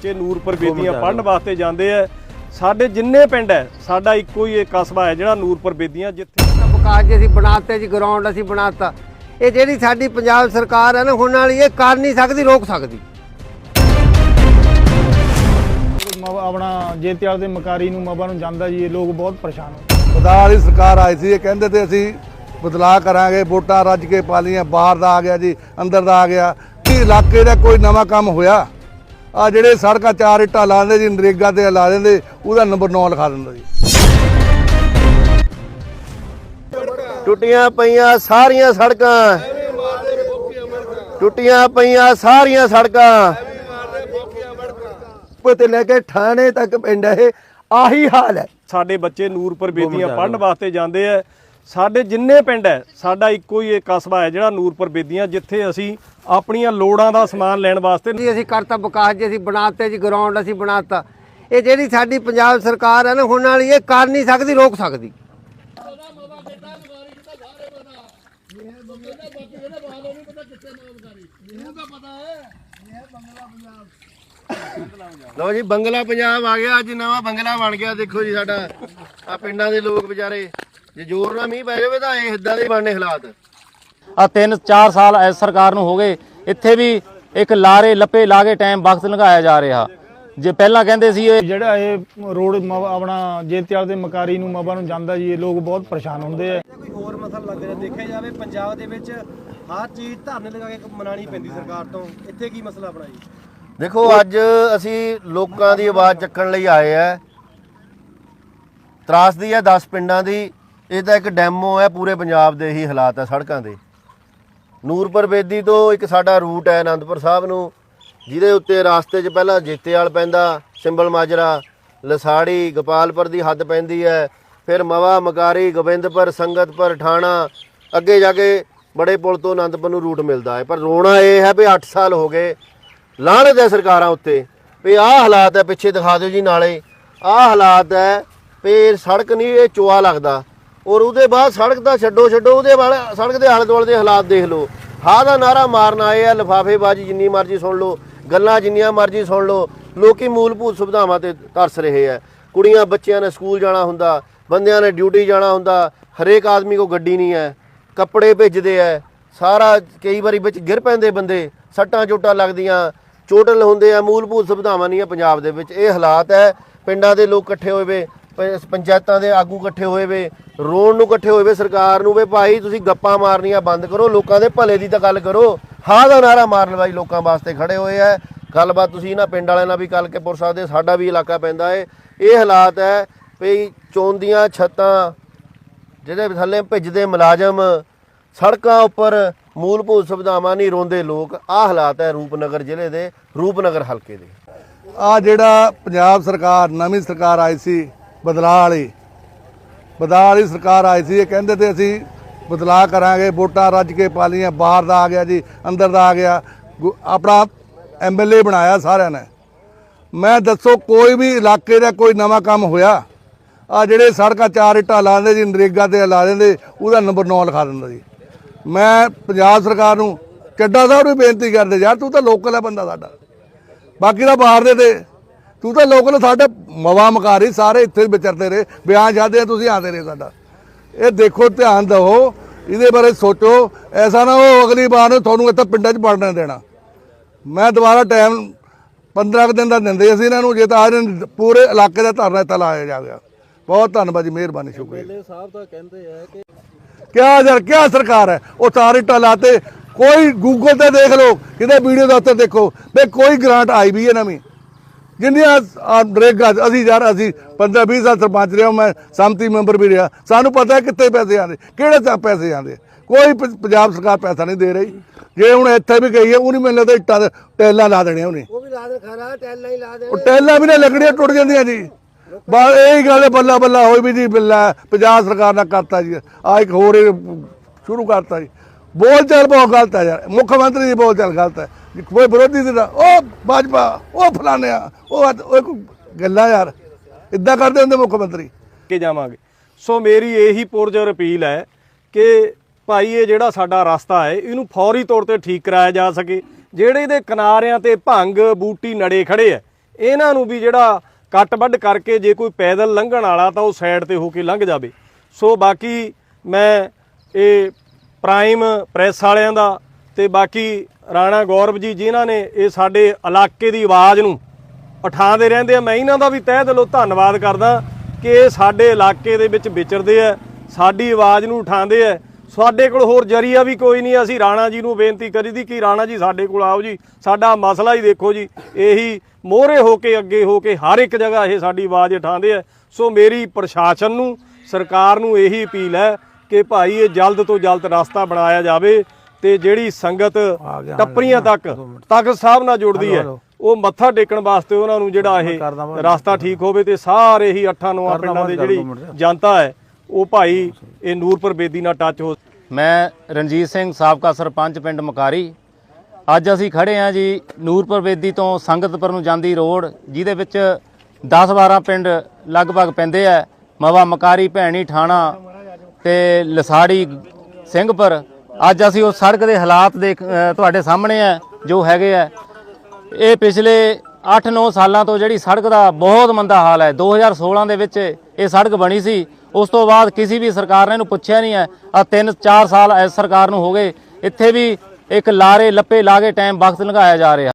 ਬੱਚੇ ਨੂਰਪੁਰ ਬੇਦੀਆਂ ਪੜ੍ਹਨ ਵਾਸਤੇ ਜਾਂਦੇ ਆ। ਸਾਡੇ ਜਿੰਨੇ ਪਿੰਡ ਹੈ ਸਾਡਾ ਇੱਕੋ ਹੀ ਇਹ ਕਸਬਾ ਹੈ ਜਿਹੜਾ ਨੂਰਪੁਰ ਬੇਦੀਆਂ ਜਿੱਥੇ ਵਿਕਾਸ ਜੀ ਅਸੀਂ ਬਣਾਤੇ ਜੀ ਗਰਾਊਂਡ ਅਸੀਂ ਬਣਾਤਾ। ਇਹ ਜਿਹੜੀ ਸਾਡੀ ਪੰਜਾਬ ਸਰਕਾਰ ਹੈ ਨਾ ਹੁਣ ਵਾਲੀ ਇਹ ਕਰ ਨਹੀਂ ਸਕਦੀ ਰੋਕ ਸਕਦੀ। ਆਪਣਾ ਜੇਤਿਆਲ ਦੇ ਮਕਾਰੀ ਨੂੰ ਮਬਾ ਨੂੰ ਜਾਂਦਾ ਜੀ ਇਹ ਲੋਕ ਬਹੁਤ ਪਰੇਸ਼ਾਨ ਹੋ ਬਦਲਾਅ ਵਾਲੀ ਸਰਕਾਰ ਆਈ ਸੀ ਇਹ ਕਹਿੰਦੇ ਤੇ ਅਸੀਂ ਬਦਲਾਅ ਕਰਾਂਗੇ ਵੋਟਾਂ ਰੱਜ ਕੇ ਪਾ ਲਈਆਂ ਬਾਹਰ ਦਾ ਆ ਗਿਆ ਜੀ ਅੰਦਰ ਦਾ ਆ ਗਿਆ। ਕੀ ਇਲਾਕੇ ਦਾ ਕੋਈ ਨਵਾਂ ਕੰਮ ਹੋਇਆ? ਆ ਜਿਹੜੇ ਸੜਕਾਂ ਚਾਰ ਇੱਟਾਂ ਲਾ ਦਿੰਦੇ ਜੀ ਨਰੇਗਾ ਤੇ ਲਾ ਦਿੰਦੇ ਉਹਦਾ ਨੰਬਰ 9 ਲਿਖਾ ਦਿੰਦਾ ਜੀ। ਟੁੱਟੀਆਂ ਪਈਆਂ ਸਾਰੀਆਂ ਸੜਕਾਂ। ਟੁੱਟੀਆਂ ਪਈਆਂ ਸਾਰੀਆਂ ਸੜਕਾਂ। ਤੇ ਲੈ ਕੇ ਥਾਣੇ ਤੱਕ ਪਿੰਡ ਇਹ ਆਹੀ ਹਾਲ ਹੈ। ਸਾਡੇ ਬੱਚੇ ਨੂਰਪੁਰ ਬੇਦੀਆਂ ਪੜ੍ਹਨ ਵਾਸਤੇ ਜਾਂਦੇ ਆ। ਸਾਡੇ ਜਿੰਨੇ ਪਿੰਡ ਹੈ, ਸਾਡਾ ਇੱਕੋ ਹੀ ਇਹ ਕਸਬਾ ਹੈ ਜਿਹੜਾ ਨੂਰਪੁਰ ਬੇਦੀਆਂ ਜਿੱਥੇ ਅਸੀਂ ਆਪਣੀਆਂ ਲੋੜਾਂ ਦਾ ਸਮਾਨ ਲੈਣ ਵਾਸਤੇ ਜੀ, ਅਸੀਂ ਕਰਤਾ ਵਿਕਾਸ ਜੀ, ਅਸੀਂ ਬਣਾਤੇ ਜੀ ਗਰਾਊਂਡ ਅਸੀਂ ਬਣਾਤਾ। ਇਹ ਜਿਹੜੀ ਸਾਡੀ ਪੰਜਾਬ ਸਰਕਾਰ ਹੈ ਨਾ, ਹੁਣ ਵਾਲੀ ਇਹ ਕਰ ਨਹੀਂ ਸਕਦੀ, ਰੋਕ ਸਕਦੀ। ਲਓ ਜੀ, ਬੰਗਲਾ ਪੰਜਾਬ ਆ ਗਿਆ, ਅੱਜ ਨਵਾਂ ਬੰਗਲਾ ਬਣ ਗਿਆ, ਦੇਖੋ ਜੀ ਸਾਡਾ ਆ ਪਿੰਡਾਂ ਦੇ ਲੋਕ ਵਿਚਾਰੇ। ਜੇ ਜ਼ੋਰ ਨਾਲ ਮੀਂਹ ਪੈ ਜਾਵੇ ਤਾਂ ਇਹ ਇਦਾਂ ਦੇ ਬਣਨੇ ਹਾਲਾਤ। ਆ 3-4 ਸਾਲ ਐਸ ਸਰਕਾਰ ਨੂੰ ਹੋ ਗਏ ਇੱਥੇ ਵੀ ਇੱਕ ਲਾਰੇ ਲੱਪੇ ਲਾ ਕੇ ਟਾਈਮ ਵਕਤ ਲੰਘਾਇਆ ਜਾ ਰਿਹਾ। ਜੇ ਪਹਿਲਾਂ ਕਹਿੰਦੇ ਸੀ ਇਹ ਜਿਹੜਾ ਇਹ ਰੋਡ ਮ- ਆਪਣਾ ਜੇਤਿਆਲ ਦੇ ਮਕਾਰੀ ਨੂੰ ਮਬਾ ਨੂੰ ਜਾਂਦਾ ਜੀ ਇਹ ਲੋਕ ਬਹੁਤ ਪਰੇਸ਼ਾਨ ਹੁੰਦੇ ਆ। ਕੋਈ ਹੋਰ ਮਸਲਾ ਲੱਗ ਰਿਹਾ ਦੇਖਿਆ ਜਾਵੇ ਪੰਜਾਬ ਦੇ ਵਿੱਚ ਹਰ ਚੀਜ਼ ਧਰਨੇ ਲਗਾ ਕੇ ਮਨਾਣੀ ਪੈਂਦੀ ਸਰਕਾਰ ਤੋਂ। ਇੱਥੇ ਕੀ ਮਸਲਾ ਜੀ? ਦੇਖੋ ਅੱਜ ਅਸੀਂ ਲੋਕਾਂ ਦੀ ਆਵਾਜ਼ ਚੱਕਣ ਲਈ ਆਏ ਆ। ਤਰਾਸਦੀ ਹੈ 10 ਪਿੰਡਾਂ ਦੀ। ਇਹ ਤਾਂ ਇੱਕ ਡੈਮੋ ਹੈ, ਪੂਰੇ ਪੰਜਾਬ ਦੇ ਹੀ ਹਾਲਾਤ ਹੈ ਸੜਕਾਂ ਦੇ। ਨੂਰਪੁਰ ਬੇਦੀ ਤੋਂ ਇੱਕ ਸਾਡਾ ਰੂਟ ਹੈ ਆਨੰਦਪੁਰ ਸਾਹਿਬ ਨੂੰ, ਜਿਹਦੇ ਉੱਤੇ ਰਾਸਤੇ 'ਚ ਪਹਿਲਾਂ ਜੇਤੇਵਾਲ ਪੈਂਦਾ, ਸਿੰਬਲ ਮਾਜਰਾ, ਲਸਾੜੀ, ਗੋਪਾਲਪੁਰ ਦੀ ਹੱਦ ਪੈਂਦੀ ਹੈ, ਫਿਰ ਮਵਾ, ਮਕਾਰੀ, ਗੋਬਿੰਦਪੁਰ, ਸੰਗਤਪੁਰ, ਠਾਣਾ, ਅੱਗੇ ਜਾ ਕੇ ਬੜੇ ਪੁਲ ਤੋਂ ਆਨੰਦਪੁਰ ਨੂੰ ਰੂਟ ਮਿਲਦਾ ਹੈ। ਪਰ ਰੋਣਾ ਇਹ ਹੈ ਵੀ 8 ਸਾਲ ਹੋ ਗਏ ਲਾਹਣਤ ਹੈ ਸਰਕਾਰਾਂ ਉੱਤੇ ਵੀ ਆਹ ਹਾਲਾਤ ਹੈ, ਪਿੱਛੇ ਦਿਖਾ ਦਿਓ ਜੀ ਨਾਲੇ। ਆਹ ਹਾਲਾਤ ਹੈ ਵੀ ਸੜਕ ਨਹੀਂ, ਇਹ ਚੋਆ ਲੱਗਦਾ। ਔਰ ਉਹਦੇ ਬਾਅਦ ਸੜਕ ਤਾਂ ਛੱਡੋ ਛੱਡੋ, ਉਹਦੇ ਵਾਲੇ ਸੜਕ ਦੇ ਆਲੇ ਦੁਆਲੇ ਦੇ ਹਾਲਾਤ ਦੇਖ ਲਓ। ਹਾਂ ਦਾ ਨਾਰਾ ਮਾਰਨ ਆਏ ਆ, ਲਫਾਫੇਬਾਜ਼ੀ ਜਿੰਨੀ ਮਰਜ਼ੀ ਸੁਣ ਲਓ, ਗੱਲਾਂ ਜਿੰਨੀਆਂ ਮਰਜ਼ੀ ਸੁਣ ਲਓ, ਲੋਕੀ ਮੂਲਭੂਤ ਸੁਵਿਧਾਵਾਂ ਤੇ ਤਰਸ ਰਹੇ ਆ। ਕੁੜੀਆਂ, ਬੱਚਿਆਂ ਨੇ ਸਕੂਲ ਜਾਣਾ ਹੁੰਦਾ, ਬੰਦਿਆਂ ਨੇ ਡਿਊਟੀ ਜਾਣਾ ਹੁੰਦਾ, ਹਰੇਕ ਆਦਮੀ ਕੋ ਗੱਡੀ ਨਹੀਂ ਹੈ, ਕੱਪੜੇ ਭੇਜਦੇ ਐ ਸਾਰਾ ਕਈ ਵਾਰੀ ਵਿੱਚ ਗਿਰ ਪੈਂਦੇ ਬੰਦੇ, ਸੱਟਾਂ ਚੋਟਾਂ ਲੱਗਦੀਆਂ, ਚੋਟਲ ਹੁੰਦੇ ਆ, ਮੂਲਭੂਤ ਸੁਵਿਧਾਵਾਂ ਨਹੀਂ ਆ ਪੰਜਾਬ ਦੇ ਵਿੱਚ। ਇਹ ਹਾਲਾਤ ਹੈ, ਪਿੰਡਾਂ ਦੇ ਲੋਕ ਇਕੱਠੇ ਹੋਏ ਵੇ ਪ- ਪੰਚਾਇਤਾਂ ਦੇ ਆਗੂ ਇਕੱਠੇ ਹੋਏ ਵੇ, ਰੋਣ ਨੂੰ ਇਕੱਠੇ ਹੋਏ ਵੇ, ਸਰਕਾਰ ਨੂੰ ਵੇ, ਭਾਈ ਤੁਸੀਂ ਗੱਪਾਂ ਮਾਰਨੀਆਂ ਬੰਦ ਕਰੋ, ਲੋਕਾਂ ਦੇ ਭਲੇ ਦੀ ਤਾਂ ਗੱਲ ਕਰੋ। ਹਾਂ ਦਾ ਨਾਰਾ ਮਾਰਨ ਵਾਲੀ ਲੋਕਾਂ ਵਾਸਤੇ ਖੜੇ ਹੋਏ ਐ। ਗੱਲਬਾਤ ਤੁਸੀਂ ਇਹਨਾਂ ਪਿੰਡ ਵਾਲਿਆਂ ਨਾਲ ਵੀ ਕਰਕੇ ਪੁਰ ਸਕਦੇ, ਸਾਡਾ ਵੀ ਇਲਾਕਾ ਪੈਂਦਾ ਏ। ਇਹ ਹਾਲਾਤ ਹੈ ਵੀ ਚੋਂਦੀਆਂ ਛੱਤਾਂ ਜਿਹੜੇ ਥੱਲੇ ਭਿੱਜਦੇ ਮੁਲਾਜ਼ਮ, ਸੜਕਾਂ ਉੱਪਰ ਮੂਲਭੂਤ ਸੁਵਿਧਾਵਾਂ ਨਹੀਂ ਰੋਂਦੇ ਲੋਕ, ਆਹ ਹਾਲਾਤ ਹੈ ਰੂਪਨਗਰ ਜ਼ਿਲ੍ਹੇ ਦੇ, ਰੂਪਨਗਰ ਹਲਕੇ ਦੇ। ਆ ਜਿਹੜਾ ਪੰਜਾਬ ਸਰਕਾਰ, ਨਵੀਂ ਸਰਕਾਰ ਆਈ ਸੀ ਬਦਲਾਅ ਵਾਲੀ। ਬਦਲਾਅ ਵਾਲੀ ਸਰਕਾਰ ਆਈ ਸੀ, ਇਹ ਕਹਿੰਦੇ ਤੇ ਅਸੀਂ ਬਦਲਾਅ ਕਰਾਂਗੇ, ਵੋਟਾਂ ਰੱਜ ਕੇ ਪਾ ਲਈਆਂ ਬਾਹਰ ਦਾ ਆ ਗਿਆ ਜੀ, ਅੰਦਰ ਦਾ ਆ ਗਿਆ। ਗੁ- ਆਪਣਾ ਐਮਐਲਏ ਬਣਾਇਆ ਸਾਰਿਆਂ ਨੇ। ਮੈਂ ਦੱਸੋ, ਕੋਈ ਵੀ ਇਲਾਕੇ ਦਾ ਕੋਈ ਨਵਾਂ ਕੰਮ ਹੋਇਆ? ਆ ਜਿਹੜੇ ਸੜਕਾਂ ਚਾਰ ਇੱਟਾਂ ਲਾ ਦਿੰਦੇ ਜੀ, ਨਰੇਗਾ ਤੇ ਲਾ ਦਿੰਦੇ, ਉਹਦਾ ਨੰਬਰ 9 ਲਿਖਾ ਦਿੰਦਾ ਜੀ। ਮੈਂ ਪੰਜਾਬ ਸਰਕਾਰ ਨੂੰ, ਚੱਡਾ ਸਾਹਿਬ ਨੂੰ ਬੇਨਤੀ ਕਰਦੇ, ਯਾਰ ਤੂੰ ਤਾਂ ਲੋਕਲ ਹੈ ਬੰਦਾ ਸਾਡਾ। ਬਾਕੀ ਦਾ ਬਾਹਰ ਦੇ ਤੇ ਤੂੰ ਤਾਂ ਲੋਕਲ ਸਾਡੇ ਮਵਾ ਮਕਾਰੀ ਸਾਰੇ ਇੱਥੇ ਵਿਚਰਦੇ ਰਹੇ ਬਿਆਨ ਜਾਂਦੇ ਤੁਸੀਂ ਆਉਂਦੇ ਰਹੇ ਸਾਡਾ। ਇਹ ਦੇਖੋ ਧਿਆਨ ਦਿਓ ਇਹਦੇ ਬਾਰੇ ਸੋਚੋ ਐਸਾ ਨਾ ਹੋ ਅਗਲੀ ਵਾਰ ਨੂੰ ਤੁਹਾਨੂੰ ਇੱਥੇ ਪਿੰਡਾਂ 'ਚ ਵੜਨ ਦੇਣਾ। ਮੈਂ ਦੁਬਾਰਾ ਟਾਈਮ 15 ਕੁ ਦਿਨ ਦਾ ਦਿੰਦੇ ਅਸੀਂ ਇਹਨਾਂ ਨੂੰ ਜੇ ਤਾਂ ਅੱਜ ਪੂਰੇ ਇਲਾਕੇ ਦਾ ਧਰਨਾ ਇੱਥੇ ਲਾਇਆ ਜਾਵੇਗਾ ਬਹੁਤ ਧੰਨਵਾਦ ਜੀ ਮਿਹਰਬਾਨੀ ਸ਼ੁਕਰੀਆ। ਸਾਹਿਬ ਤਾਂ ਕਹਿੰਦੇ ਆ ਕਿ ਕਿਆ ਯਾਰ ਕਿਆ ਸਰਕਾਰ ਹੈ? ਉਹ ਸਾਰੇ ਲਾਤੇ ਕੋਈ ਗੂਗਲ ਤੇ ਦੇਖ ਲਓ ਕਿਤੇ ਵੀਡੀਓ ਦੇ ਉੱਤੇ ਦੇਖੋ ਵੀ ਕੋਈ ਗ੍ਰਾਂਟ ਆਈ ਵੀ ਹੈ ਨਵੀਂ। ਜਿੰਨੀਆਂ ਨਰੇਗਾ ਅਸੀਂ ਯਾਰ ਅਸੀਂ 15 20 ਸਾਲ ਸਰਪੰਚ ਰਿਹਾ ਮੈਂ ਸੰਮਤੀ ਮੈਂਬਰ ਵੀ ਰਿਹਾ। ਸਾਨੂੰ ਪਤਾ ਕਿੱਥੇ ਪੈਸੇ ਆਉਂਦੇ ਕਿਹੜੇ ਤੱਕ ਪੈਸੇ ਆਉਂਦੇ ਕੋਈ ਪੰਜਾਬ ਸਰਕਾਰ ਪੈਸਾ ਨਹੀਂ ਦੇ ਰਹੀ। ਜੇ ਹੁਣ ਇੱਥੇ ਵੀ ਗਈ ਹੈ ਉਹ ਨਹੀਂ ਮੈਨੂੰ ਲੱਗਦਾ ਇੱਟਾਂ ਦੇ ਟੈਲਾਂ ਲਾ ਦੇਣੀਆਂ ਉਹਨੇ। ਉਹ ਵੀ ਲਾ ਦੇ ਖਰਾ ਟੈਲਾਂ ਹੀ ਲਾ ਦੇ ਉਹ ਟੈਲਾਂ ਵੀ ਨਾ ਲੱਗਣੀਆਂ ਟੁੱਟ ਜਾਂਦੀਆਂ ਜੀ। ਬਸ ਇਹੀ ਗੱਲ ਹੈ ਬੱਲਾ ਬੱਲਾ ਹੋਈ ਵੀ ਜੀ ਬਿੱਲਾ ਪੰਜਾਬ ਸਰਕਾਰ ਨੇ ਕਰਤਾ ਜੀ। ਆ ਇੱਕ ਹੋਰ ਸ਼ੁਰੂ ਕਰਤਾ ਜੀ। ਬੋਲ ਚਾਲ ਬਹੁਤ ਗਲਤ ਹੈ ਯਾਰ। ਮੁੱਖ ਮੰਤਰੀ ਦੀ ਬੋਲ ਚਾਲ ਗਲਤ ਹੈ। ਕੋਈ ਵਿਰੋਧੀ ਦੀ ਉਹ ਭਾਜਪਾ, ਉਹ ਫਲਾਣਿਆ ਉਹ ਉਹ ਗੱਲਾਂ ਯਾਰ ਇਦਾਂ ਕਰਦੇ ਹੁੰਦੇ ਮੁੱਖ ਮੰਤਰੀ। ਕੇ ਜਾਵਾਂਗੇ। ਸੋ ਮੇਰੀ ਇਹੀ ਪੁਰਜੋਰ ਅਪੀਲ ਹੈ ਕਿ ਭਾਈ, ਇਹ ਜਿਹੜਾ ਸਾਡਾ ਰਸਤਾ ਹੈ, ਇਹਨੂੰ ਫੌਰੀ ਤੌਰ ਤੇ ਠੀਕ ਕਰਾਇਆ ਜਾ ਸਕੇ। ਜਿਹੜੇ ਇਹਦੇ ਕਿਨਾਰਿਆਂ ਤੇ ਭੰਗ, ਬੂਟੀ, ਨੜੇ ਖੜੇ ਹੈ ਇਹਨਾਂ ਨੂੰ ਵੀ ਜਿਹੜਾ ਕੱਟ ਵੱਢ ਕਰਕੇ ਜੇ ਕੋਈ ਪੈਦਲ ਲੰਘਣ ਵਾਲਾ ਤਾਂ ਉਹ ਸਾਈਡ ਤੇ ਹੋ ਕੇ ਲੰਘ ਜਾਵੇ। ਸੋ ਬਾਕੀ ਮੈਂ ਇਹ ਪ੍ਰਾਈਮ ਪ੍ਰੈਸ ਵਾਲਿਆਂ ਦਾ ਤੇ ਬਾਕੀ ਰਾਣਾ ਗੌਰਵ ਜੀ, ਜਿਨ੍ਹਾਂ ਨੇ ਇਹ ਸਾਡੇ ਇਲਾਕੇ ਦੀ ਆਵਾਜ਼ ਨੂੰ ਉਠਾਉਂਦੇ ਰਹਿੰਦੇ ਆ, ਮੈਂ ਇਹਨਾਂ ਦਾ ਵੀ ਤਹਿ ਦਿਲੋਂ ਧੰਨਵਾਦ ਕਰਦਾ ਕਿ ਇਹ ਸਾਡੇ ਇਲਾਕੇ ਦੇ ਵਿੱਚ ਵਿਚਰਦੇ ਆ, ਸਾਡੀ ਆਵਾਜ਼ ਨੂੰ ਉਠਾਉਂਦੇ ਆ। ਸਾਡੇ ਕੋਲ ਹੋਰ ਜਰੀਆ ਵੀ ਕੋਈ ਨਹੀਂ ਅਸੀਂ ਰਾਣਾ ਜੀ ਨੂੰ ਬੇਨਤੀ ਕਰੀਦੀ ਕਿ ਰਾਣਾ ਜੀ ਸਾਡੇ ਕੋਲ ਆਓ ਜੀ, ਸਾਡਾ ਮਸਲਾ ਹੀ ਦੇਖੋ ਜੀ, ਇਹੀ ਮੋਹਰੇ ਹੋ ਕੇ, ਅੱਗੇ ਹੋ ਕੇ ਹਰ ਇੱਕ ਜਗ੍ਹਾ ਇਹ ਸਾਡੀ ਆਵਾਜ਼ ਉਠਾਉਂਦੇ ਆ। ਸੋ ਮੇਰੀ ਪ੍ਰਸ਼ਾਸਨ ਨੂੰ, ਸਰਕਾਰ ਨੂੰ ਇਹੀ ਅਪੀਲ ਹੈ ਕਿ ਭਾਈ ਇਹ ਜਲਦ ਤੋਂ ਜਲਦ ਰਸਤਾ ਬਣਾਇਆ ਜਾਵੇ ਤੇ ਜਿਹੜੀ ਸੰਗਤ ਟੱਪਰੀਆਂ ਤੱਕ ਤਖਤ ਸਾਹਿਬ ਨਾਲ ਜੁੜਦੀ ਹੈ। ਉਹ ਮੱਥਾ ਟੇਕਣ ਵਾਸਤੇ ਉਹਨਾਂ ਨੂੰ ਜਿਹੜਾ ਇਹ ਰਸਤਾ ਠੀਕ ਹੋਵੇ ਤੇ ਸਾਰੇ ਹੀ ਅੱਠਾਂ ਨੌਆਂ ਪਿੰਡਾਂ ਦੇ ਜਿਹੜੀ ਜਨਤਾ ਹੈ ਉਹ ਭਾਈ ਇਹ ਨੂਰਪੁਰ ਬੇਦੀ ਨਾਲ ਟੱਚ ਹੋ ਮੈਂ ਰਣਜੀਤ ਸਿੰਘ ਸਾਬਕਾ ਸਰਪੰਚ ਪਿੰਡ ਮਕਾਰੀ। ਅੱਜ ਅਸੀਂ ਖੜੇ ਹਾਂ ਜੀ ਨੂਰਪੁਰ ਬੇਦੀ ਤੋਂ ਸੰਗਤਪੁਰ ਨੂੰ ਜਾਂਦੀ ਰੋਡ ਜਿਹਦੇ ਵਿੱਚ 10-12 ਪਿੰਡ ਲਗਭਗ ਪੈਂਦੇ ਆ। ਮਵਾ ਮਕਾਰੀ ਭੈਣੀ ਠਾਣਾ ਤੇ ਲਸਾੜੀ ਸਿੰਘਪੁਰ ਅੱਜ ਅਸੀਂ ਉਸ ਸੜਕ ਦੇ ਹਾਲਾਤ ਦੇਖ ਤੁਹਾਡੇ ਸਾਹਮਣੇ ਆ, ਜੋ ਹੈਗੇ ਆ। ਇਹ ਪਿਛਲੇ 8-9 ਸਾਲਾਂ ਤੋਂ ਜਿਹੜੀ ਸੜਕ ਦਾ ਬਹੁਤ ਮੰਦਾ ਹਾਲ ਹੈ। 2016 ਦੇ ਵਿੱਚ ਇਹ ਸੜਕ ਬਣੀ ਸੀ। ਉਸ ਤੋਂ ਬਾਅਦ ਕਿਸੇ ਵੀ ਸਰਕਾਰ ਨੇ ਇਹਨੂੰ ਪੁੱਛਿਆ ਨਹੀਂ ਹੈ। ਆ 3-4 ਸਾਲ ਇਸ ਸਰਕਾਰ ਨੂੰ ਹੋ ਗਏ। ਇੱਥੇ ਵੀ ਇੱਕ ਲਾਰੇ, ਲੱਪੇ ਲਾ ਕੇ ਟਾਈਮ ਵਕਤ ਲੰਘਾਇਆ ਜਾ ਰਿਹਾ।